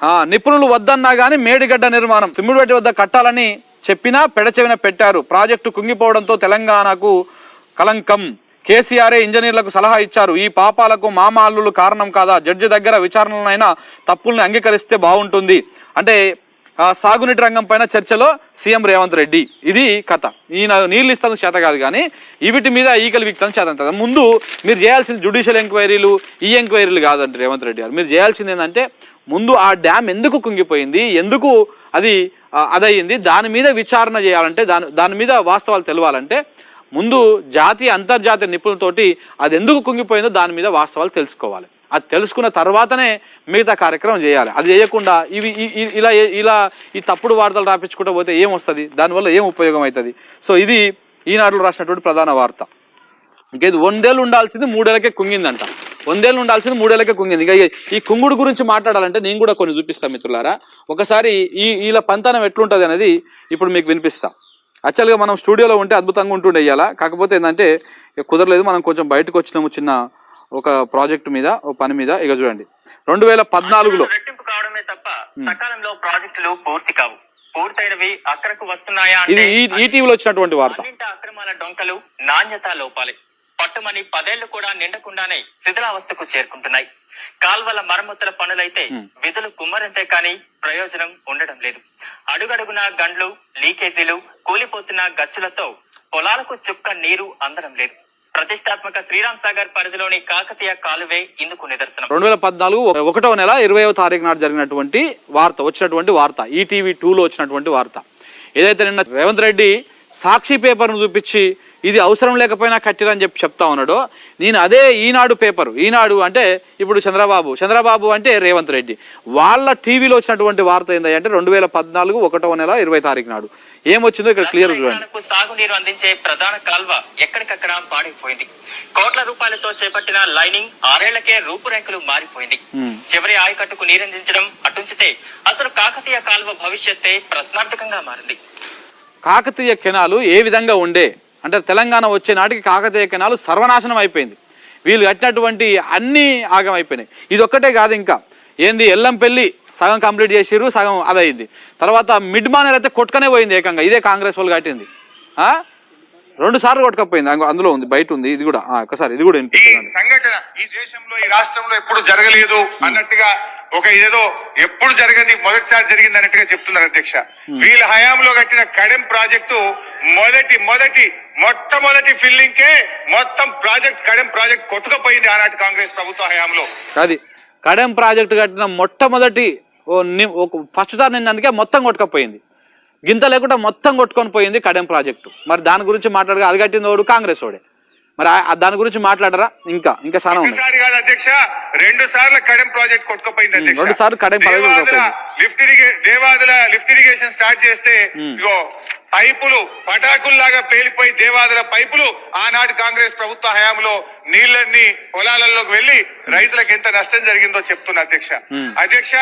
ఆ, నిపుణులు వద్దన్నా గానీ మేడిగడ్డ నిర్మాణం తిమ్మిడిపేట వద్ద కట్టాలని చెప్పినా పెడచెవిన పెట్టారు. ప్రాజెక్టు కుంగిపోవడంతో తెలంగాణకు కలంకం కేసీఆర్ఏ ఇంజనీర్లకు సలహా ఇచ్చారు. ఈ పాపాలకు మామ కారణం కాదా? జడ్జి దగ్గర విచారణలైనా తప్పుల్ని అంగీకరిస్తే బాగుంటుంది. అంటే సాగునీటి రంగం పైన చర్చలో సీఎం రేవంత్ రెడ్డి. ఇది కథ. ఈయన నీళ్ళు ఇస్తాను చేత కాదు కానీ వీటి మీద ఈకలు విక్తం చేత కదా ముందు మీరు చేయాల్సింది జుడిషియల్ ఎంక్వైరీలు ఈ ఎంక్వైరీలు కాదండి రేవంత్ రెడ్డి గారు. మీరు చేయాల్సింది ఏంటంటే ముందు ఆ డ్యామ్ ఎందుకు కుంగిపోయింది? ఎందుకు అది అదయ్యింది? దాని మీద విచారణ చేయాలంటే దాని దాని మీద వాస్తవాలు తెలవాలంటే ముందు జాతీయ అంతర్జాతీయ నిపుణులతోటి అది ఎందుకు కుంగిపోయిందో దాని మీద వాస్తవాలు తెలుసుకోవాలి. అది తెలుసుకున్న తర్వాతనే మిగతా కార్యక్రమం చేయాలి. అది చేయకుండా ఇవి ఇలా ఇలా ఈ తప్పుడు వార్తలు రాపించుకుంటూ పోతే ఏం వస్తుంది దానివల్ల ఏం ఉపయోగం అవుతుంది సో ఇది ఈనాడులో రాసినటువంటి ప్రధాన వార్త. ఇంకేది? వందేళ్ళు ఉండాల్సింది మూడేళ్ళకే కుంగిందంట. వందేళ్ళు ఉండాల్సింది మూడేళ్ళకే కుంగింది. ఇంకా ఈ- కుంగుడు గురించి మాట్లాడాలంటే నేను కూడా కొన్ని చూపిస్తాను మిత్రులారా. ఒకసారి ఈ వీళ్ళ పంతనం ఎట్లుంటుంది అనేది ఇప్పుడు మీకు వినిపిస్తా. యాక్చువల్గా మనం స్టూడియోలో ఉంటే అద్భుతంగా ఉంటుండే ఇవాళ కాకపోతే ఏంటంటే కుదరలేదు మనం కొంచెం బయటకు వచ్చినాము చిన్న ఒక ప్రాజెక్ట్ మీద ఒక పని మీద. ఇక చూడండి. రెండు వేల పద్నాలుగులో రెట్టింపు కావడమే తప్ప సకాలంలో ప్రాజెక్టులు పూర్తి కావు. పూర్తయినవి అక్కడకు వస్తున్నాయా ఇది అంటే ఈ టీవీలో వచ్చినటువంటి వార్త. అక్రమాల డొంకలు నాణ్యత లోపాలి. పట్టుమని పదేళ్ళు కూడా నిండకుండానే శిథిలావస్థకు చేరుకుంటున్నాయి. కాల్వల మరమ్మతుల పనులైతే విధులు కుమ్మరంతే కానీ ప్రయోజనం ఉండడం లేదు. అడుగడుగున గండ్లు లీకేజీలు కూలిపోతున్న గచ్చులతో పొలాలకు చుక్క నీరు అందడం లేదు. ప్రతిష్టాత్మక శ్రీరామ్ సాగర్ పరిధిలోని కాకతీయ కాలువే ఇందుకు నిదర్శనం. రెండు వేల పద్నాలుగు ఒకటో నెల ఇరవైవ తారీఖు నాడు జరిగినటువంటి వార్త వచ్చినటువంటి వార్త ఈటీవీ టూలో వచ్చినటువంటి వార్త. ఏదైతే నిన్న రేవంత్ రెడ్డి సాక్షి పేపర్ను చూపించి ఇది అవసరం లేకపోయినా కట్టిరని చెప్పి చెప్తా ఉన్నాడో. నేను అదే ఈనాడు పేపర్ ఈనాడు అంటే ఇప్పుడు చంద్రబాబు చంద్రబాబు అంటే రేవంత్ రెడ్డి. వాళ్ళ టీవీలో వచ్చినటువంటి వార్త ఏంది అంటే రెండు వేల పద్నాలుగు ఒకటో నెల ఇరవై తారీఖు నాడు. ఏమొచ్చిందో ఇక్కడ క్లియర్ చూడండి. సాగునీరు అందించే ప్రధాన కాల్వ ఎక్కడికక్కడ పాడైపోయింది. కోట్ల రూపాయలతో చేపట్టిన లైనింగ్ ఆరేళ్ళకే రూపురేఖలు మారిపోయింది. చివరి ఆయకట్టుకు నీరందించడం అటుంచితే అసలు కాకతీయ కాల్వ భవిష్యత్తే ప్రశ్నార్థకంగా మారింది. కాకతీయ కెనాలు ఏ విధంగా ఉండే? అంటే తెలంగాణ వచ్చే నాటికి కాకతీయ కెనాలు సర్వనాశనం అయిపోయింది. వీళ్ళు కట్టినటువంటి అన్ని ఆగం అయిపోయినాయి. ఇది ఒక్కటే కాదు ఇంకా. ఏంది ఎల్లంపల్లి సగం కంప్లీట్ చేసిర్రు సగం అదయింది. తర్వాత మిడ్ మానర్ అయితే కొట్టుకనే పోయింది ఏకంగా. ఇదే కాంగ్రెస్ వాళ్ళు కట్టింది. ఆ? రెండు సార్లు కొట్టుకపోయింది. అందులో ఉంది బయట ఉంది ఇది కూడా. ఒకసారి ఇది కూడా ఈ సంఘటన ఈ దేశంలో ఈ రాష్ట్రంలో ఎప్పుడు జరగలేదు అన్నట్టుగా ఒక ఏదో ఎప్పుడు జరగని మొదటిసారి జరిగింది అన్నట్టుగా చెప్తున్నారు అధ్యక్ష. వీళ్ళ హయాంలో కట్టిన కడెం ప్రాజెక్టు మొదటి మొదటి మొట్టమొదటి ఫిల్లింగ్ కే మొత్తం ప్రాజెక్ట్ కడెం ప్రాజెక్ట్ కొట్టుకుపోయింది ఆనాటి కాంగ్రెస్ ప్రభుత్వ హయాంలో. అది కడెం ప్రాజెక్టు కట్టిన మొట్టమొదటి ఫస్ట్ సార్ నిన్నందుకే మొత్తం కొట్టుకపోయింది. గింత లేకుండా మొత్తం కొట్టుకొని పోయింది కడెం ప్రాజెక్టు. మరి దాని గురించి మాట్లాడగా అది కట్టింది వాడు కాంగ్రెస్ వాడే. మరి దాని గురించి మాట్లాడరా? ఇంకా ఇంకా చాలా ఒకసారి కాదు అధ్యక్ష రెండు సార్లు కడెం ప్రాజెక్ట్ కొట్టుకుపోయింది అధ్యక్ష. రెండు సార్లు కడెం ప్రాజెక్ట్. లిఫ్ట్ ఇరిగే దేవాదుల లిఫ్ట్ ఇరిగేషన్ స్టార్ట్ చేస్తే. ఇగో పైపులు పటాకుల్లాగా పేలిపోయి దేవాదుల పైపులు ఆనాటి కాంగ్రెస్ ప్రభుత్వ హయాంలో నీళ్ళన్ని పొలాలలోకి వెళ్ళి రైతులకు ఎంత నష్టం జరిగిందో చెప్తున్నా అధ్యక్ష. అధ్యక్ష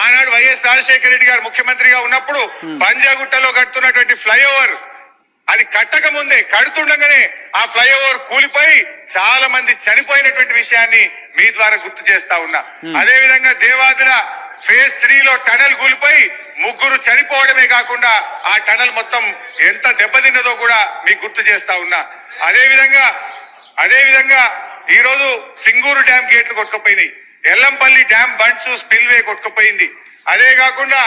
ఆనాడు వైఎస్ రాజశేఖర రెడ్డి గారు ముఖ్యమంత్రిగా ఉన్నప్పుడు పంజాగుట్టలో కడుతున్నటువంటి ఫ్లైఓవర్ అది కట్టక ముందే కడుతుండగానే ఆ ఫ్లైఓవర్ కూలిపోయి చాలా మంది చనిపోయినటువంటి విషయాన్ని మీ ద్వారా గుర్తు చేస్తా ఉన్నా. అదే విధంగా దేవాదుల ఫేజ్ త్రీ లో టనల్ కూలిపోయి ముగ్గురు చనిపోవడమే కాకుండా ఆ టనల్ మొత్తం ఎంత దెబ్బతిన్నదో కూడా మీకు గుర్తు చేస్తా ఉన్నా. అదే విధంగా అదే విధంగా ఈ రోజు సింగూరు డ్యామ్ గేట్లు కొట్టుకుపోయింది ఎల్లంపల్లి డ్యామ్ బండ్స్ స్పిల్వే కొట్టుకుపోయింది. అదే కాకుండా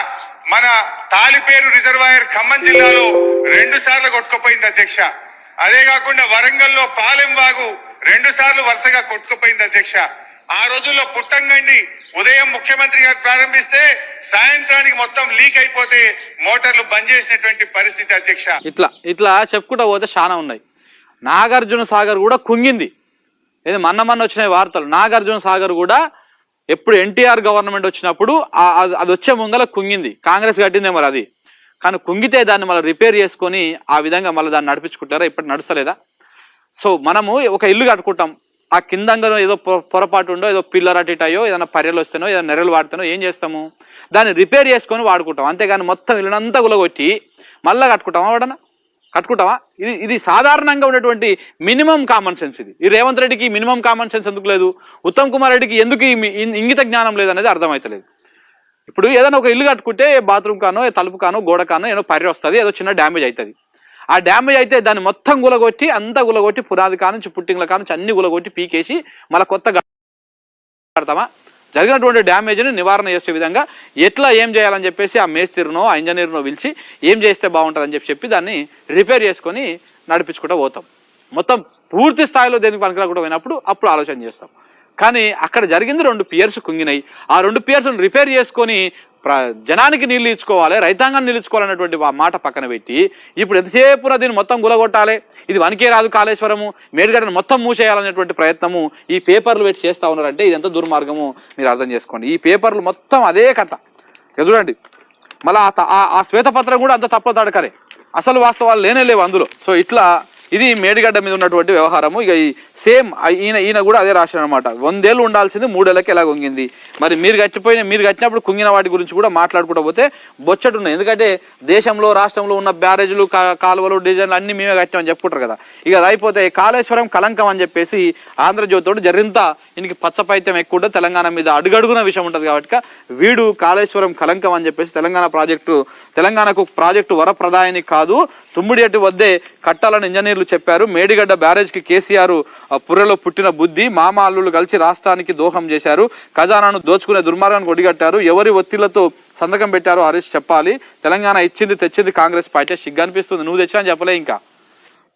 మన తాలిపేరు రిజర్వాయర్ ఖమ్మం జిల్లాలో రెండు సార్లు కొట్టుకుపోయింది అధ్యక్ష. అదే కాకుండా వరంగల్లో పాలెం వాగు రెండు సార్లు వరుసగా కొట్టుకుపోయింది అధ్యక్ష. ఆ రోజుల్లో పుట్టంగండి. ఉదయం ముఖ్యమంత్రి గారు ప్రారంభిస్తే సాయంత్రానికి మొత్తం లీక్ అయిపోతే మోటార్లు బంద్ చేసినటువంటి పరిస్థితి అధ్యక్ష. ఇట్లా ఇట్లా చెప్పుకుంటా పోతే చాలా ఉన్నాయి. నాగార్జున సాగర్ కూడా కుంగింది. ఏది మన్న మన్న వచ్చిన వార్తలు. నాగార్జున సాగర్ కూడా ఎప్పుడు ఎన్టీఆర్ గవర్నమెంట్ వచ్చినప్పుడు అది వచ్చే ముందల కుంగింది. కాంగ్రెస్ కట్టిందే మరి అది. కానీ కుంగితే దాన్ని మళ్ళీ రిపేర్ చేసుకొని ఆ విధంగా మళ్ళీ దాన్ని నడిపించుకుంటారా? ఇప్పటి నడుస్తలేదా? సో మనము ఒక ఇల్లు కట్టుకుంటాం. ఆ కిందంగా ఏదో పొరపాటు ఉండో ఏదో పిల్లర్ అటు ఏదైనా పర్యలు వస్తానో ఏదైనా నెరలు వాడుతానో ఏం చేస్తాము? దాన్ని రిపేర్ చేసుకొని వాడుకుంటాం. అంతేగాని మొత్తం ఇల్లునంతా గులగొట్టి మళ్ళీ కట్టుకుంటామా వాడన? కట్టుకుంటావా ఇది ఇది సాధారణంగా ఉన్నటువంటి మినిమం కామన్ సెన్స్ ఇది. ఈ రేవంత్ రెడ్డికి మినిమం కామన్ సెన్స్ ఎందుకు లేదు? ఉత్తమ్ కుమార్ రెడ్డికి ఎందుకు ఇంగిత జ్ఞానం లేదనేది అర్థమవుతలేదు ఇప్పుడు ఏదైనా ఒక ఇల్లు కట్టుకుంటే బాత్రూమ్ కానో తలుపు కానో గోడ కానో ఏదో పర్య వస్తుంది ఏదో చిన్న డ్యామేజ్ అవుతుంది ఆ డ్యామేజ్ అయితే దాన్ని మొత్తం గులగొట్టి అంతా గులగొట్టి పునాది కానుంచి పుట్టింగ్ల కానుంచి అన్ని గులగొట్టి పీకేసి మళ్ళీ కొత్త కడతామా? జరిగినటువంటి డ్యామేజ్ని నివారణ చేసే విధంగా ఎట్లా ఏం చేయాలని చెప్పేసి ఆ మేస్తిరినో ఆ ఇంజనీర్నో పిలిచి ఏం చేస్తే బాగుంటుందని చెప్పి చెప్పి దాన్ని రిపేర్ చేసుకొని నడిపించుకుంటూ పోతాం. మొత్తం పూర్తి స్థాయిలో దేనికి పనికిరాకుండా పోయినప్పుడు అప్పుడు ఆలోచన చేస్తాం. కానీ అక్కడ జరిగింది రెండు పియర్స్ కుంగినాయి. ఆ రెండు పియర్స్ను రిపేర్ చేసుకొని ప్ర జనానికి నీళ్ళు ఇచ్చుకోవాలి రైతాంగం నిలుచుకోవాలన్నటువంటి ఆ మాట పక్కన పెట్టి ఇప్పుడు ఎంతసేపు దీన్ని మొత్తం గులగొట్టాలి. ఇది వనికే రాదు కాళేశ్వరము మేడిగడ్డను మొత్తం మూసేయాలనేటువంటి ప్రయత్నము ఈ పేపర్లు పెట్టి చేస్తా ఉన్నారంటే ఇది ఎంత దుర్మార్గము మీరు అర్థం చేసుకోండి. ఈ పేపర్లు మొత్తం అదే కథ. చూడండి మళ్ళీ ఆ త- ఆ- శ్వేతపత్రం కూడా అంత తప్పులు తడకరే. అసలు వాస్తవాలు లేనే లేవు అందులో. సో ఇట్లా ఇది మేడిగడ్డ మీద ఉన్నటువంటి వ్యవహారము. ఇక ఈ సేమ్ ఈయన ఈయన కూడా అదే రాశారు అనమాట వందేళ్ళు ఉండాల్సింది మూడేళ్ళకి ఎలా కొంగింది. మరి మీరు కట్టిపోయిన మీరు కట్టినప్పుడు కుంగిన వాటి గురించి కూడా మాట్లాడుకుంటా పోతే బొచ్చటి ఉన్నాయి ఎందుకంటే దేశంలో రాష్ట్రంలో ఉన్న బ్యారేజ్లు కాలువలు డిజైన్లు అన్ని మేమే కట్టామని చెప్పుకుంటారు కదా. ఇక అది అయిపోతే కాళేశ్వరం కలంకం అని చెప్పేసి ఆంధ్రజ్యోతితోడు జరింత ఈయనకి పచ్చపైత్యం ఎక్కువ ఉంటుంది. తెలంగాణ మీద అడుగడుగున విషయం ఉంటుంది కాబట్టి వీడు కాళేశ్వరం కలంకం అని చెప్పేసి తెలంగాణ ప్రాజెక్టు తెలంగాణకు ప్రాజెక్టు వరప్రదాయని కాదు. తుమ్మిడియటి వద్దే కట్టాలని ఇంజనీర్ పేర్లు చెప్పారు. మేడిగడ్డ బ్యారేజ్కి కేసీఆర్ పుర్రెలో పుట్టిన బుద్ధి మామ అల్లుళ్ళు కలిసి రాష్ట్రానికి దోహం చేశారు. ఖజానాను దోచుకునే దుర్మార్గాన్ని ఒడిగట్టారు. ఎవరి ఒత్తిళ్ళతో సంతకం పెట్టారో హరీష్ చెప్పాలి. తెలంగాణ ఇచ్చింది తెచ్చింది కాంగ్రెస్ పార్టీ. సిగ్గు అనిపిస్తుంది. నువ్వు తెచ్చినా చెప్పలే ఇంకా.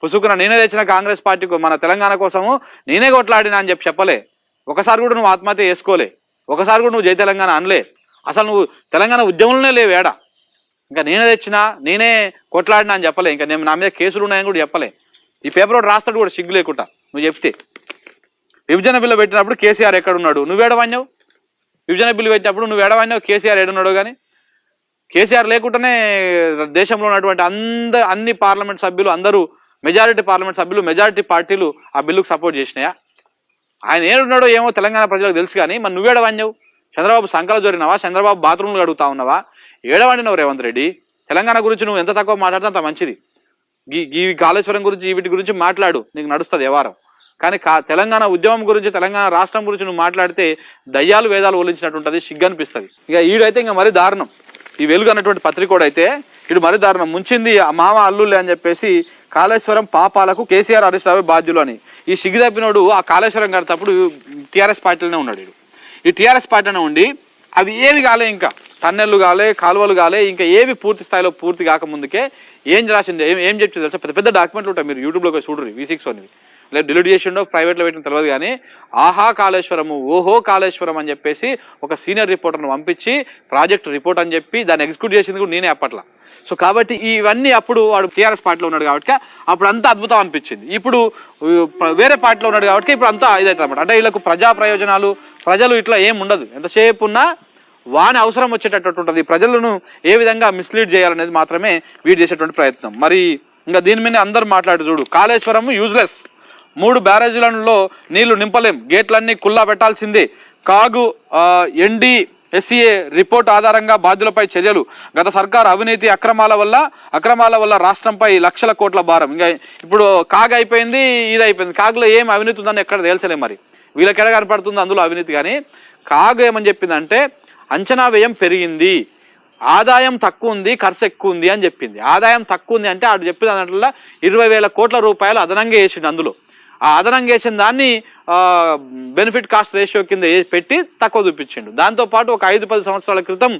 పుసుకున నేనే తెచ్చిన కాంగ్రెస్ పార్టీకి మన తెలంగాణ కోసము నేనే కొట్లాడినా అని చెప్పి చెప్పలే. ఒకసారి కూడా నువ్వు ఆత్మహత్య చేసుకోలే. ఒకసారి కూడా నువ్వు జై తెలంగాణ అనలే. అసలు నువ్వు తెలంగాణ ఉద్యమంలోనే లేవు ఏడా. ఇంకా నేనే తెచ్చినా నేనే కొట్లాడినా అని చెప్పలే. ఇంకా నేను నా మీద కేసులు ఉన్నాయని కూడా చెప్పలే. ఈ పేపర్ ఒకటి రాస్తాడు కూడా సిగ్గు లేకుండా. నువ్వు చెప్తే. విభజన బిల్లు పెట్టినప్పుడు కేసీఆర్ ఎక్కడున్నాడు? నువ్వు ఏడవన్నావు విభజన బిల్లు పెట్టినప్పుడు నువ్వు ఏడవన్నావు కేసీఆర్ ఏడున్నాడు కానీ కేసీఆర్ లేకుండానే దేశంలో ఉన్నటువంటి అంద అన్ని పార్లమెంట్ సభ్యులు అందరూ మెజారిటీ పార్లమెంట్ సభ్యులు మెజారిటీ పార్టీలు ఆ బిల్లుకు సపోర్ట్ చేసినాయా? ఆయన ఏడున్నాడో ఏమో తెలంగాణ ప్రజలకు తెలుసు కానీ మరి నువ్వేడవన్నావు చంద్రబాబు సంకల జోరినావా? చంద్రబాబు బాత్రూమ్లు అడుగుతా ఉన్నావా? ఏడవండినవు రేవంత్ రెడ్డి? తెలంగాణ గురించి నువ్వు ఎంత తక్కువ మాట్లాడితే అంత మంచిది. ఈ కాళేశ్వరం గురించి వీటి గురించి మాట్లాడు. నీకు నడుస్తుంది వ్యవహారం. కానీ కా తెలంగాణ ఉద్యమం గురించి తెలంగాణ రాష్ట్రం గురించి నువ్వు మాట్లాడితే దయ్యాలు వేదాలు ఒలించినట్టు ఉంటుంది సిగ్గు అనిపిస్తుంది ఇక ఈడైతే ఇంకా మరీ దారుణం. ఈ వెలుగు అన్నటువంటి పత్రికోడు అయితే ఇటు మరీ దారుణం. ముంచింది మామ అల్లుళ్ళే అని చెప్పేసి కాళేశ్వరం పాపాలకు కేసీఆర్ హరీష్ రావు బాధ్యులు అని. ఈ సిగ్గు తప్పినోడు ఆ కాళేశ్వరం కడతప్పుడు టీఆర్ఎస్ పార్టీలోనే ఉన్నాడు ఈ టీఆర్ఎస్ పార్టీలోనే ఉండి అవి ఏవి కాలే ఇంకా. టన్నెళ్ళు కాలే కాలువలు కాలే ఇంకా ఏవి పూర్తి స్థాయిలో పూర్తి కాకముందుకే ఏం రాసింది ఏం ఏం చెప్తుంది తెలుసా? పెద్ద పెద్ద డాక్యుమెంట్లు ఉంటాయి మీరు యూట్యూబ్లో చూడరు వి సిక్స్ అనేవి. లేదా డిలీట్ చేసిండో ప్రైవేట్లో పెట్టిన తెలియదు కానీ ఆహా కాళేశ్వరము ఓహో కాళేశ్వరం అని చెప్పేసి ఒక సీనియర్ రిపోర్టర్ను పంపించి ప్రాజెక్ట్ రిపోర్ట్ అని చెప్పి దాన్ని ఎగ్జిక్యూట్ చేసింది కూడా నేనే అప్పట్లో. సో కాబట్టి ఇవన్నీ అప్పుడు వాడు టీఆర్ఎస్ పార్టీలో ఉన్నాడు కాబట్టి అప్పుడు అంతా అద్భుతం అనిపించింది. ఇప్పుడు వేరే పార్టీలో ఉన్నాడు కాబట్టి ఇప్పుడు అంతా ఇదైతుంది అనమాట అంటే వీళ్ళకు ప్రజా ప్రయోజనాలు ప్రజలు ఇట్లా ఏం ఉండదు. ఎంతసేపు ఉన్నా వాని అవసరం వచ్చేటట్టు ఉంటుంది. ప్రజలను ఏ విధంగా మిస్లీడ్ చేయాలనేది మాత్రమే వీడు చేసేటువంటి ప్రయత్నం. మరి ఇంకా దీని మీద అందరూ మాట్లాడు చూడు. కాళేశ్వరం యూజ్లెస్ మూడు బ్యారేజీలలో నీళ్ళు నింపలేం. గేట్లన్నీ కుల్లా పెట్టాల్సిందే. కాగు ఎండి ఎస్సీఏ రిపోర్ట్ ఆధారంగా బాధ్యులపై చర్యలు. గత సర్కార్ అవినీతి అక్రమాల వల్ల అక్రమాల వల్ల రాష్ట్రంపై లక్షల కోట్ల భారం. ఇంకా ఇప్పుడు కాగ్ అయిపోయింది ఇది అయిపోయింది కాగ్లో ఏం అవినీతి ఉందని ఎక్కడ తేల్చలే మరి. వీళ్ళకి కనపడుతుంది అందులో అవినీతి. కానీ కాగ్ ఏమని చెప్పిందంటే అంచనా వ్యయం పెరిగింది ఆదాయం తక్కువ ఉంది ఖర్చు ఎక్కువ ఉంది అని చెప్పింది. ఆదాయం తక్కువ ఉంది అంటే ఆడు చెప్పిన దాంట్లో ఇరవై వేల కోట్ల రూపాయలు అదనంగా వేసిండు అందులో. ఆ అదనంగా వేసిన దాన్ని బెనిఫిట్ కాస్ట్ రేషియో కింద పెట్టి తక్కువ చూపించిండు. దాంతోపాటు ఒక ఐదు పది సంవత్సరాల క్రితం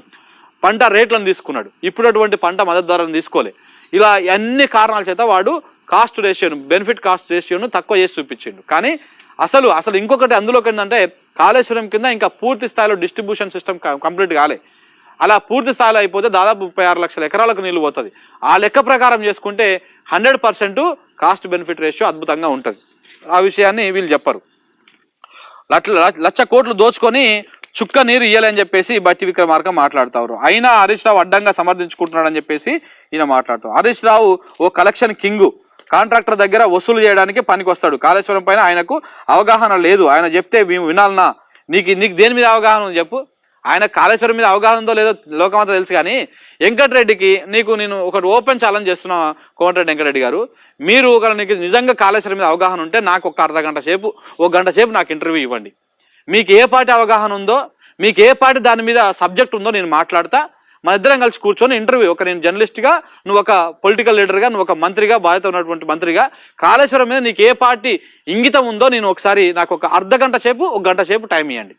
పంట రేట్లను తీసుకున్నాడు. ఇప్పుడు అటువంటి పంట మద్దతు ధరను తీసుకోలే. ఇలా అన్ని కారణాల చేత వాడు కాస్ట్ రేషియోను బెనిఫిట్ కాస్ట్ రేషియోను తక్కువ చేసి చూపించిండు. కానీ అసలు అసలు ఇంకొకటి అందులోకి ఏంటంటే కాళేశ్వరం కింద ఇంకా పూర్తి స్థాయిలో డిస్ట్రిబ్యూషన్ సిస్టమ్ కంప్లీట్ కాలే. అలా పూర్తి స్థాయిలో అయిపోతే దాదాపు ముప్పై ఆరు లక్షల ఎకరాలకు నీళ్ళు పోతుంది. ఆ లెక్క ప్రకారం చేసుకుంటే hundred percent cost benefit ratio అద్భుతంగా ఉంటుంది. ఆ విషయాన్ని వీళ్ళు చెప్పరు. లట్ల లక్ష కోట్లు దోచుకొని చుక్క నీరు ఇయ్యాలని చెప్పేసి బట్టి విక్రమార్క మాట్లాడతారు. అయినా హరీష్ రావు అడ్డంగా సమర్థించుకుంటున్నాడని చెప్పేసి ఈయన మాట్లాడతారు. హరీష్ రావు ఓ కలెక్షన్ కింగ్. కాంట్రాక్టర్ దగ్గర వసూలు చేయడానికి పనికి వస్తాడు కాళేశ్వరం పైన ఆయనకు అవగాహన లేదు. ఆయన చెప్తే మేము వినాలనా? నీకు నీకు దేని మీద అవగాహన చెప్పు? ఆయన కాళేశ్వరం మీద అవగాహన ఉందో లేదో లోకమంతా తెలుసు కానీ వెంకటరెడ్డికి నీకు నేను ఒకటి ఓపెన్ ఛాలెంజ్ చేస్తున్నా కోమటిరెడ్డి వెంకటరెడ్డి గారు. మీరు ఒక నీకు నిజంగా కాళేశ్వరం మీద అవగాహన ఉంటే నాకు ఒక అర్ధ గంట సేపు ఒక గంట సేపు నాకు ఇంటర్వ్యూ ఇవ్వండి. మీకు ఏ పార్టీ అవగాహన ఉందో మీకు ఏ పార్టీ దాని మీద సబ్జెక్ట్ ఉందో నేను మాట్లాడతా. మన ఇద్దరం కలిసి కూర్చొని ఇంటర్వ్యూ ఒక నేను జర్నలిస్ట్గా నువ్వు ఒక పొలిటికల్ లీడర్గా నువ్వు ఒక మంత్రిగా బాధ్యత ఉన్నటువంటి మంత్రిగా కాళేశ్వరం మీద నీకు ఏ పార్టీ ఇంగితం ఉందో నేను ఒకసారి నాకు ఒక అర్ధ గంట సేపు ఒక గంట సేపు టైం ఇవ్వండి.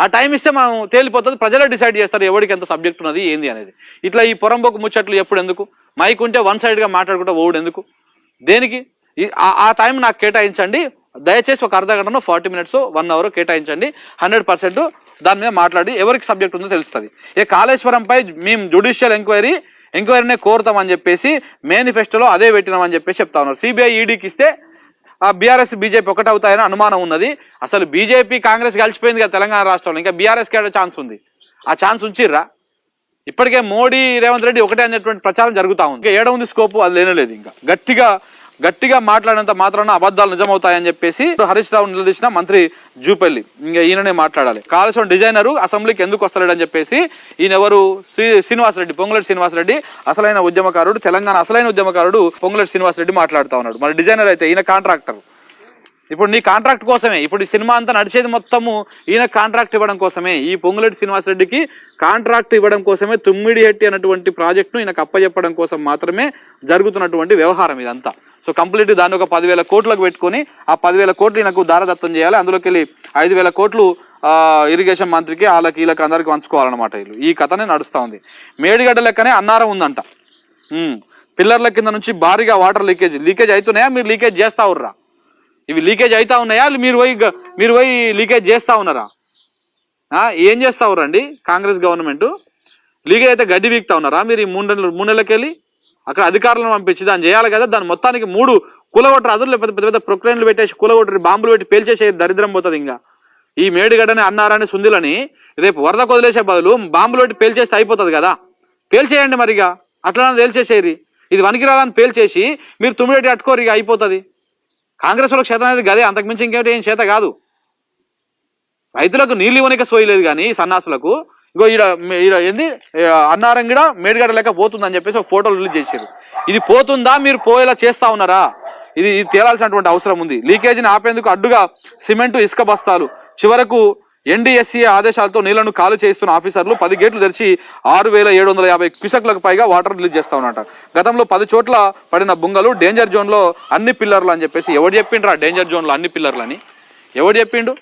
ఆ టైం ఇస్తే మనం తేలిపోతుంది. ప్రజలే డిసైడ్ చేస్తారు ఎవరికి ఎంత సబ్జెక్ట్ ఉన్నది ఏంది అనేది. ఇట్లా ఈ పొరంబోకు ముచ్చట్లు ఎప్పుడు ఎందుకు? మైక్ ఉంటే వన్ సైడ్గా మాట్లాడుకుంటే ఓడు ఎందుకు? దేనికి? ఈ- ఆ- టైం నాకు కేటాయించండి. దయచేసి ఒక అర్ధ గంటనో ఫార్టీ మినిట్స్ వన్ అవర్ కేటాయించండి. హండ్రెడ్ పర్సెంట్ దాని మీద మాట్లాడి ఎవరికి సబ్జెక్ట్ ఉందో తెలుస్తుంది. ఏ కాళేశ్వరంపై మేము జుడిషియల్ ఎంక్వైరీ ఎంక్వైరీనే కోరుతామని చెప్పేసి మేనిఫెస్టోలో అదే పెట్టినామని చెప్పేసి చెప్తా ఉన్నారు. సిబిఐ ఈడీకి ఇస్తే బీఆర్ఎస్ బీజేపీ ఒకటి అవుతాయని అనుమానం ఉన్నది. అసలు బీజేపీ కాంగ్రెస్ కలిసిపోయింది కదా తెలంగాణ రాష్ట్రంలో. ఇంకా బీఆర్ఎస్కి ఆడే ఛాన్స్ ఉంది? ఆ ఛాన్స్ ఉంచిర్రా? ఇప్పటికే మోడీ రేవంత్ రెడ్డి ఒకటే అనేటువంటి ప్రచారం జరుగుతూ ఉంది. ఇంకా ఏడ ఉంది స్కోప్? అది లేనలేదు ఇంకా. గట్టిగా గట్టిగా మాట్లాడినంత మాత్రాన అబద్ధాలు నిజమవుతాయని చెప్పేసి హరీష్ రావు నిలదీసిన మంత్రి జూపల్లి. ఇంకా ఈయననే మాట్లాడాలి. కాళేశ్వరం డిజైనర్ అసెంబ్లీకి ఎందుకు వస్తలేడని చెప్పేసి ఈయన ఎవరు? శ్రీ శ్రీనివాసరెడ్డి పొంగులటి శ్రీనివాసరెడ్డి అసలైన ఉద్యమకారుడు తెలంగాణ అసలైన ఉద్యమకారుడు పొంగులటి శ్రీనివాసరెడ్డి మాట్లాడుతా ఉన్నాడు. మరి డిజైనర్ అయితే ఈయన కాంట్రాక్టర్. ఇప్పుడు నీ కాంట్రాక్ట్ కోసమే. ఇప్పుడు ఈ సినిమా అంతా నడిచేది మొత్తము ఈయన కాంట్రాక్ట్ ఇవ్వడం కోసమే. ఈ పొంగులేటి శ్రీనివాసరెడ్డికి కాంట్రాక్ట్ ఇవ్వడం కోసమే తుమ్మిడి హెట్టి అన్నటువంటి ప్రాజెక్టును ఈయనకు అప్పచెప్పడం కోసం మాత్రమే జరుగుతున్నటువంటి వ్యవహారం ఇదంతా. సో కంప్లీట్ దాన్ని ఒక పదివేల కోట్లకు పెట్టుకొని ఆ పదివేల కోట్లు ఈయనకు దారదత్తం చేయాలి. అందులోకి వెళ్ళి ఐదు వేల కోట్లు ఇరిగేషన్ మంత్రికి వాళ్ళకి వీళ్ళకి అందరికి పంచుకోవాలన్నమాట వీళ్ళు. ఈ కథనే నడుస్తూ ఉంది. మేడిగడ్డ లెక్కనే అన్నారం ఉందంట. పిల్లర్ల కింద నుంచి భారీగా వాటర్ లీకేజ్ లీకేజ్ అవుతున్నాయా మీరు లీకేజ్ చేస్తా ఉర్రా. ఇవి లీకేజ్ అవుతా ఉన్నాయా? మీరు పోయి మీరు పోయి లీకేజ్ చేస్తా ఉన్నారా? ఏం చేస్తా ఉన్నారండి కాంగ్రెస్ గవర్నమెంట్ లీకేజ్ అయితే గడ్డి వీక్తా ఉన్నారా? మీరు ఈ మూడు నెలలు మూడు నెలలకు వెళ్ళి అక్కడ అధికారులను పంపించి దాన్ని చేయాలి కదా? దాని మొత్తానికి మూడు కూలగొట్టరు అదులు లేకపోతే పెద్ద పెద్ద ప్రొక్లైన్లు పెట్టేసి కూలగొట్టరు బాంబులు పెట్టి పేల్చేసే దరిద్రం పోతుంది ఇంకా. ఈ మేడిగడ్డని అన్నారని సుందిలని రేపు వరద కొదిలేసే బదులు బాంబులు పెట్టి పేల్చేస్తే అయిపోతుంది కదా? పేల్చేయండి మరిగా. అట్లా తేల్చేసేరి. ఇది వనికిరాదని పేల్చేసి మీరు తుమ్మిడేటి అట్టుకోరు ఇక అయిపోతుంది. కాంగ్రెస్ వాళ్ళకి చేత అనేది గదే అంతకుమించి ఇంకేమిటి ఏం చేత కాదు. రైతులకు నీళ్ళు ఇవ్వనిక సోయలేదు కానీ సన్నాసులకు ఇగో ఈడ ఈడ ఏంది అన్నారం కూడా మేడిగడ్డ లెక్క పోతుందని చెప్పేసి ఒక ఫోటోలు రిలీజ్ చేశారు ఇది పోతుందా మీరు పోయేలా చేస్తా ఉన్నారా? ఇది ఇది తేలాల్సినటువంటి అవసరం ఉంది. లీకేజీని ఆపేందుకు అడ్డుగా సిమెంట్ ఇసుక బస్తాలు చివరకు ఎన్డీఎస్సీ ఆదేశాలతో నీళ్ళను ఖాళీ చేస్తున్న ఆఫీసర్లు పది గేట్లు తెరిచి ఆరు వేల ఏడు వందల యాభై క్యూసెక్లకు పైగా వాటర్ రిలీజ్ చేస్తా ఉన్నట గతంలో పది చోట్ల పడిన బుంగలు డేంజర్ జోన్లో అన్ని పిల్లర్లు అని చెప్పేసి ఎవడు చెప్పిండ్రా డేంజర్ జోన్లో అన్ని పిల్లర్లు అని ఎవడు చెప్పిండు?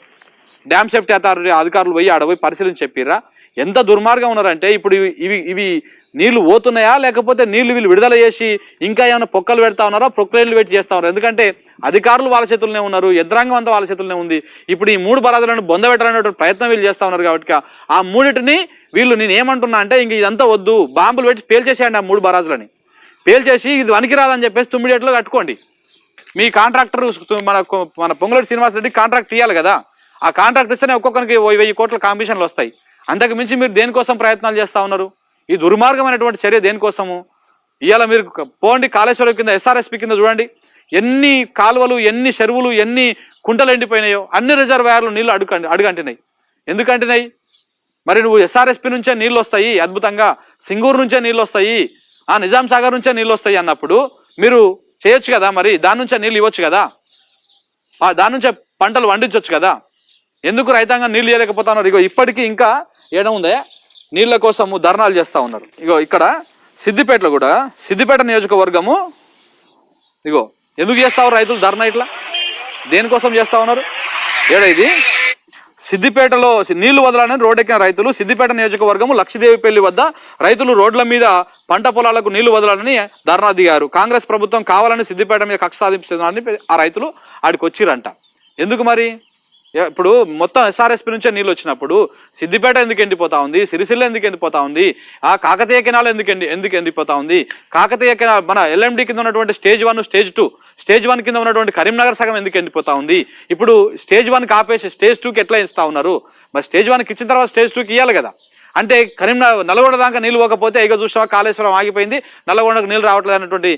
డ్యామ్ సేఫ్టీ అథారిటీ అధికారులు పోయి ఆడ పోయి పరిశీలించి చెప్పిర్రా? ఎంత దుర్మార్గం ఉన్నారంటే ఇప్పుడు ఇవి ఇవి నీళ్ళు పోతున్నాయా? లేకపోతే నీళ్ళు వీళ్ళు విడుదల చేసి ఇంకా ఏమైనా పొక్కలు పెడతా ఉన్నారా? ప్రొక్లైన్లు పెట్టి చేస్తా ఉన్నారు? ఎందుకంటే అధికారులు వాళ్ళ చేతుల్లోనే ఉన్నారు యంత్రాంగం అంతా వాళ్ళ చేతుల్లోనే ఉంది. ఇప్పుడు ఈ మూడు బరాదులను బొందబెట్టాలనేటువంటి ప్రయత్నం వీళ్ళు చేస్తా ఉన్నారు కాబట్టి ఆ మూడింటిని వీళ్ళు నేను ఏమంటున్నా అంటే ఇంక ఇదంతా వద్దు. బాంబులు పెట్టి పేల్చేసేయండి ఆ మూడు బరాదులని పేల్చేసి ఇది వనికిరాదని చెప్పేసి తుమ్మిడేట్లో కట్టుకోండి. మీ కాంట్రాక్టర్ మన మన పొంగులేటి శ్రీనివాసరెడ్డి కాంట్రాక్ట్ ఇవ్వాలి కదా. ఆ కాంట్రాక్ట్ ఇస్తేనే ఒక్కొక్కరికి వెయ్యి కోట్ల కాంపిటీషన్లు వస్తాయి. అంతకు మించి మీరు దేనికోసం ప్రయత్నాలు చేస్తూ ఉన్నారు? ఈ దుర్మార్గమైనటువంటి చర్య దేనికోసము? ఇవాళ మీరు పోండి కాళేశ్వరం కింద ఎస్ఆర్ఎస్పి కింద చూడండి. ఎన్ని కాలువలు ఎన్ని చెరువులు ఎన్ని కుంటలు ఎండిపోయినాయో అన్ని రిజర్వాయర్లు నీళ్ళు అడుగు అడుగంటినాయి. ఎందుకంటున్నాయి మరి నువ్వు ఎస్ఆర్ఎస్పి నుంచే నీళ్ళు వస్తాయి అద్భుతంగా. సింగూరు నుంచే నీళ్ళు వస్తాయి ఆ నిజాం సాగర్ నుంచే నీళ్ళు వస్తాయి అన్నప్పుడు మీరు చేయొచ్చు కదా మరి? దాని నుంచే నీళ్ళు ఇవ్వచ్చు కదా? దాని నుంచే పంటలు పండించవచ్చు కదా? ఎందుకు రైతాంగం నీళ్ళు ఇవ్వలేకపోతున్నారు ఇగో ఇప్పటికీ ఇంకా ఏడ ఉందే? నీళ్ళ కోసము ధర్నాలు చేస్తా ఉన్నారు. ఇగో ఇక్కడ సిద్దిపేటలో కూడా సిద్దిపేట నియోజకవర్గము ఇగో ఎందుకు చేస్తావు రైతులు ధర్నా ఇట్లా? దేనికోసం చేస్తా ఉన్నారు? ఏడా ఇది? సిద్దిపేటలో నీళ్ళు వదలాలని రోడ్డెక్కిన రైతులు సిద్దిపేట నియోజకవర్గము లక్షదేవిపల్లి వద్ద రైతులు రోడ్ల మీద పంట పొలాలకు నీళ్ళు వదలాలని ధర్నా దిగారు. కాంగ్రెస్ ప్రభుత్వం కావాలని సిద్దిపేట మీద కక్ష సాధించుతుందని ఆ రైతులు ఆడికి వచ్చిరంట ఎందుకు మరి? ఇప్పుడు మొత్తం ఎస్ఆర్ఎస్పీ నుంచే నీళ్ళు వచ్చినప్పుడు సిద్దిపేట ఎందుకు ఎండిపోతా ఉంది? సిరిసిల్ల ఎందుకు ఎండిపోతా ఉంది? ఆ కాకతీయ కెనాల్ ఎందుకు ఎండి ఎందుకు ఎండిపోతా ఉంది? కాకతీయ కెనాల్ మన ఎల్ఎండి కింద ఉన్నటువంటి stage one stage two stage one కింద ఉన్నటువంటి కరీంనగర్ సగం ఎందుకు ఎండిపోతా ఉంది? ఇప్పుడు స్టేజ్ వన్ ఆపేసి స్టేజ్ టూకి ఎట్లా ఇస్తా ఉన్నారు? మరి స్టేజ్ వన్కి ఇచ్చిన తర్వాత స్టేజ్ టూకి ఇవ్వాలి కదా. అంటే కరీంనగర్ నల్గొండ దాకా నీళ్ళు పోకపోతే ఇక చూసావా కాళేశ్వరం ఆగిపోయింది నల్గొండకు నీళ్ళు రావట్లేదు అన్నటువంటి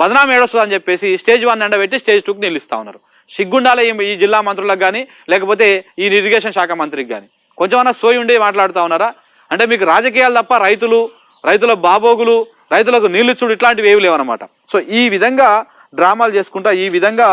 బదనాం ఏడొస్తుంది అని చెప్పేసి స్టేజ్ వన్ ఎండబెట్టి స్టేజ్ టూకి నీళ్ళు ఇస్తా ఉన్నారు. సిగ్గుండాలి ఈ- జిల్లా మంత్రులకు కానీ లేకపోతే ఈ ఇరిగేషన్ శాఖ మంత్రికి కానీ కొంచెమన్నా సోయి ఉండి మాట్లాడుతూ ఉన్నారా? అంటే మీకు రాజకీయాలు తప్ప రైతులు రైతుల బాబోగులు రైతులకు నీళ్ళిచ్చుడు ఇట్లాంటివి ఏవి లేవన్నమాట. సో ఈ విధంగా డ్రామాలు చేసుకుంటా ఈ విధంగా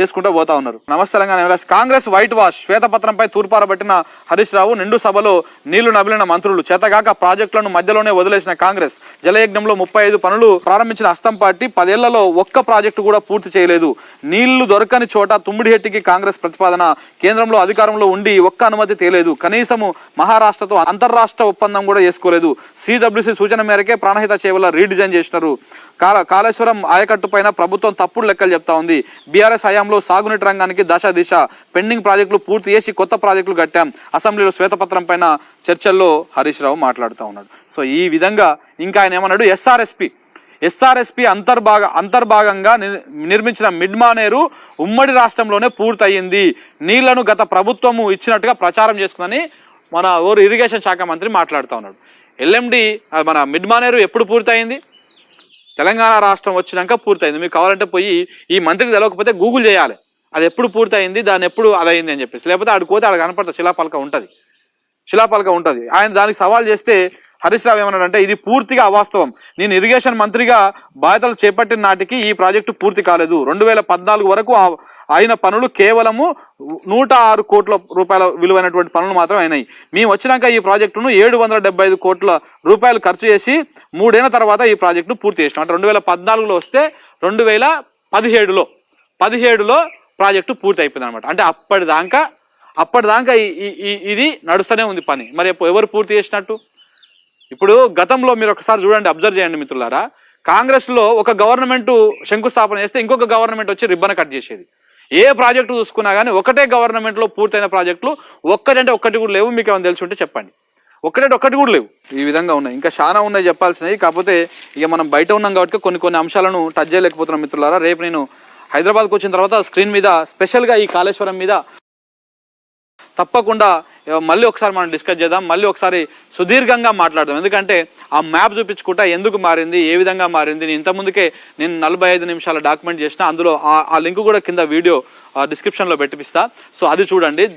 చేసుకుంటూ పోతా ఉన్నారు. Namaste Telangana MLAs. Congress white wash శ్వేతపత్రంపై తూర్పారబట్టిన హరీష్ రావు నిండు సభలో నీళ్ళు నమిలిన మంత్రులు. చేతగాక ప్రాజెక్టులను మధ్యలోనే వదిలేసిన కాంగ్రెస్. జలయజ్ఞంలో ముప్పై ఐదు పనులు ప్రారంభించిన హస్తం పార్టీ పదేళ్ళలో ఒక్క ప్రాజెక్టు కూడా పూర్తి చేయలేదు. నీళ్ళు దొరకని చోట తుమ్మిడిహెట్టికి కాంగ్రెస్ ప్రతిపాదన. కేంద్రంలో అధికారంలో ఉండి ఒక్క అనుమతి తేలేదు. కనీసము మహారాష్ట్రతో అంతర్రాష్ట్ర ఒప్పందం కూడా చేసుకోలేదు. సిడబ్ల్యూసీ సూచన మేరకే ప్రాణహిత చేవల రీడిజైన్ చేసినారు. కాళేశ్వరం ఆయకట్టు పైన ప్రభుత్వం తప్పుడు లెక్కలు చెప్తా ఉంది. బీఆర్ఎస్ హయాంలో సాగునీటి రంగానికి దశ దిశ పెండింగ్ ప్రాజెక్టులు పూర్తి చేసి కొత్త ప్రాజెక్టులు కట్టాం. అసెంబ్లీలో శ్వేతపత్రం పైన చర్చల్లో హరీష్ రావు మాట్లాడుతూ ఉన్నాడు. సో ఈ విధంగా ఇంకా ఆయన ఏమన్నాడు? ఎస్ఆర్ఎస్పి. ఎస్ఆర్ఎస్పి అంతర్భాగ అంతర్భాగంగా ని- నిర్మించిన మిడ్ మానేరు ఉమ్మడి రాష్ట్రంలోనే పూర్తయింది. నీళ్ళను గత ప్రభుత్వము ఇచ్చినట్టుగా ప్రచారం చేసుకుందని మన ఓరు ఇరిగేషన్ శాఖ మంత్రి మాట్లాడుతూ ఉన్నాడు. ఎల్ఎండి మన మిడ్ మానేరు ఎప్పుడు పూర్తయింది? తెలంగాణ రాష్ట్రం వచ్చినాక పూర్తయింది. మీకు కావాలంటే పోయి ఈ మంత్రికి తెలవకపోతే గూగుల్ చేయాలి. అది ఎప్పుడు పూర్తయింది దాన్ని ఎప్పుడు అదయింది అని చెప్పేసి. లేకపోతే ఆడికి పోతే ఆడ కనపడతా శిలాపలక ఉంటుంది. శిలాపలక ఉంటుంది. ఆయన దానికి సవాల్ చేస్తే హరీష్ రావు ఏమన్నాడంటే ఇది పూర్తిగా అవాస్తవం. నేను ఇరిగేషన్ మంత్రిగా బాధ్యతలు చేపట్టిన నాటికి ఈ ప్రాజెక్టు పూర్తి కాలేదు. రెండు వేల పద్నాలుగు వరకు అయిన పనులు కేవలము నూట ఆరు కోట్ల రూపాయల విలువైనటువంటి పనులు మాత్రం అయినాయి. మేము వచ్చినాక ఈ ప్రాజెక్టును ఏడు వందల డెబ్బై ఐదు కోట్ల రూపాయలు ఖర్చు చేసి మూడేళ్ళ తర్వాత ఈ ప్రాజెక్టును పూర్తి చేసినాం. అంటే రెండు వేల పద్నాలుగులో వస్తే రెండు వేల పదిహేడులో పదిహేడులో ప్రాజెక్టు పూర్తి అయిపోయింది అనమాట అంటే అప్పటిదాకా అప్పటిదాకా ఇది నడుస్తూనే ఉంది పని. మరి ఎవరు పూర్తి చేసినట్టు? ఇప్పుడు గతంలో మీరు ఒకసారి చూడండి అబ్జర్వ్ చేయండి మిత్రులారా. కాంగ్రెస్లో ఒక గవర్నమెంట్ శంకుస్థాపన చేస్తే ఇంకొక గవర్నమెంట్ వచ్చి రిబ్బన్ కట్ చేసేది. ఏ ప్రాజెక్టు చూసుకున్నా కానీ ఒకటే గవర్నమెంట్లో పూర్తయిన ప్రాజెక్టులు ఒక్కటంటే ఒక్కటి కూడా లేవు. మీకు ఏమైనా తెలిసి ఉంటే చెప్పండి. ఒక్కటంటే ఒక్కటి కూడా లేవు. ఈ విధంగా ఉన్నాయి. ఇంకా చాలా ఉన్నాయి చెప్పాల్సినవి. కాకపోతే ఇక మనం బయట ఉన్నాం కాబట్టి కొన్ని కొన్ని అంశాలను టచ్ చేయలేకపోతున్నాం మిత్రులారా. రేపు నేను హైదరాబాద్కు వచ్చిన తర్వాత స్క్రీన్ మీద స్పెషల్గా ఈ కాళేశ్వరం మీద తప్పకుండా మళ్ళీ ఒకసారి మనం డిస్కస్ చేద్దాం. మళ్ళీ ఒకసారి సుదీర్ఘంగా మాట్లాడదాం. ఎందుకంటే ఆ మ్యాప్ చూపించుకుంటా ఎందుకు మారింది ఏ విధంగా మారింది నేను ఇంతకుముందుకే నేను నలభై ఐదు నిమిషాల డాక్యుమెంట్ చేసిన. అందులో ఆ- లింక్ కూడా కింద వీడియో డిస్క్రిప్షన్లో పెట్టిపిస్తా. సో అది చూడండి.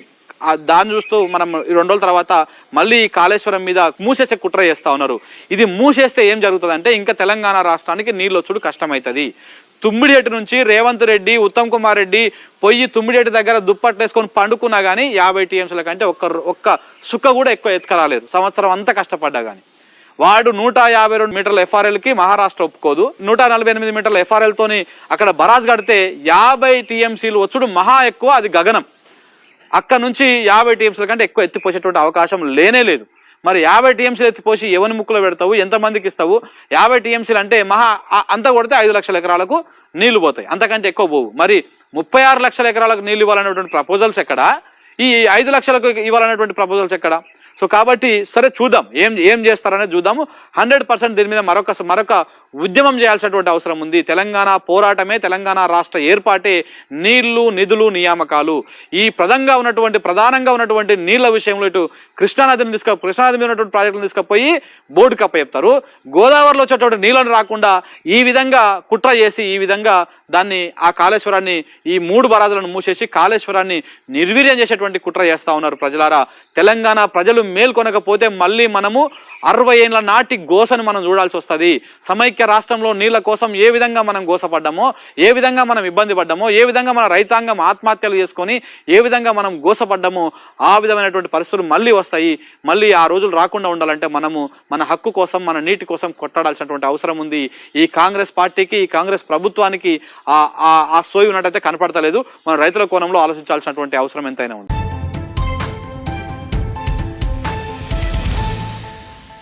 దాన్ని చూస్తూ మనం ఈ రెండు రోజుల తర్వాత మళ్ళీ ఈ కాళేశ్వరం మీద మూసేసే కుట్ర చేస్తూ ఉన్నారు. ఇది మూసేస్తే ఏం జరుగుతుంది అంటే ఇంకా తెలంగాణ రాష్ట్రానికి నీళ్ళు వచ్చుడు కష్టమవుతుంది. తుమ్మిడేటు నుంచి రేవంత్ రెడ్డి ఉత్తమ్ కుమార్ రెడ్డి పొయ్యి తుమ్మిడేటి దగ్గర దుప్పట్లేసుకొని పండుకున్నా కానీ యాభై టీఎంసీల కంటే ఒక్క ఒక్క సుక్క కూడా ఎక్కువ ఎత్తుకరాలేదు. సంవత్సరం అంతా కష్టపడ్డా కానీ వాడు నూట యాభై రెండు మీటర్ల ఎఫ్ఆర్ఎల్కి మహారాష్ట్ర ఒప్పుకోదు. నూట నలభై ఎనిమిది మీటర్ల ఎఫ్ఆర్ఎల్తోని అక్కడ బరాజ్ కడితే యాభై టీఎంసీలు వచ్చుడు మహా ఎక్కువ అది గగనం. అక్కడ నుంచి యాభై టీఎంసీల కంటే ఎక్కువ ఎత్తిపోసేటువంటి అవకాశం లేనే లేదు. మరి యాభై టీఎంసీలు ఎత్తిపోసి ఎవరి ముక్కులో పెడతావు? ఎంతమందికి ఇస్తావు? యాభై టీఎంసీలు అంటే మహా అంత కొడితే ఐదు లక్షల ఎకరాలకు నీళ్ళు పోతాయి. అంతకంటే ఎక్కువ పోవు. మరి ముప్పై ఆరు లక్షల ఎకరాలకు నీళ్ళు ఇవ్వాలనేటువంటి ప్రపోజల్స్ ఎక్కడ? ఈ ఐదు లక్షలకు ఇవ్వాలనేటువంటి ప్రపోజల్స్ ఎక్కడ? సో కాబట్టి సరే చూద్దాం. ఏం ఏం చేస్తారనేది చూద్దాము. హండ్రెడ్ పర్సెంట్ దీని మీద మరొక మరొక ఉద్యమం చేయాల్సినటువంటి అవసరం ఉంది. తెలంగాణ పోరాటమే తెలంగాణ రాష్ట్ర ఏర్పాటే నీళ్ళు నిధులు నియామకాలు. ఈ ప్రధంగా ఉన్నటువంటి ప్రధానంగా ఉన్నటువంటి నీళ్ళ విషయంలో ఇటు కృష్ణానదిని తీసుకు కృష్ణానది మీద ఉన్నటువంటి ప్రాజెక్టులను తీసుకుపోయి బోర్డు కప్ప చెప్తారు గోదావరిలో వచ్చేటువంటి నీళ్ళను రాకుండా ఈ విధంగా కుట్ర చేసి ఈ విధంగా దాన్ని ఆ కాళేశ్వరాన్ని ఈ మూడు బరాజులను మూసేసి కాళేశ్వరాన్ని నిర్వీర్యం చేసేటువంటి కుట్ర చేస్తా ఉన్నారు ప్రజలారా. తెలంగాణ ప్రజలు మేల్కొనకపోతే మళ్ళీ మనము అరవై ఏళ్ళ నాటి గోసను మనం చూడాల్సి వస్తుంది. సమైక్య రాష్ట్రంలో నీళ్ళ కోసం ఏ విధంగా మనం గోసపడ్డామో ఏ విధంగా మనం ఇబ్బంది పడ్డామో ఏ విధంగా మన రైతాంగం ఆత్మహత్యలు చేసుకొని ఏ విధంగా మనం గోసపడ్డామో ఆ విధమైనటువంటి పరిస్థితులు మళ్ళీ వస్తాయి. మళ్ళీ ఆ రోజులు రాకుండా ఉండాలంటే మనము మన హక్కు కోసం మన నీటి కోసం కొట్టాడాల్సినటువంటి అవసరం ఉంది. ఈ కాంగ్రెస్ పార్టీకి ఈ కాంగ్రెస్ ప్రభుత్వానికి ఆ ఆ- ఆ సోయి ఉన్నట్టయితే కనపడతలేదు. మన రైతుల కోణంలో ఆలోచించాల్సినటువంటి అవసరం ఎంతైనా ఉంది.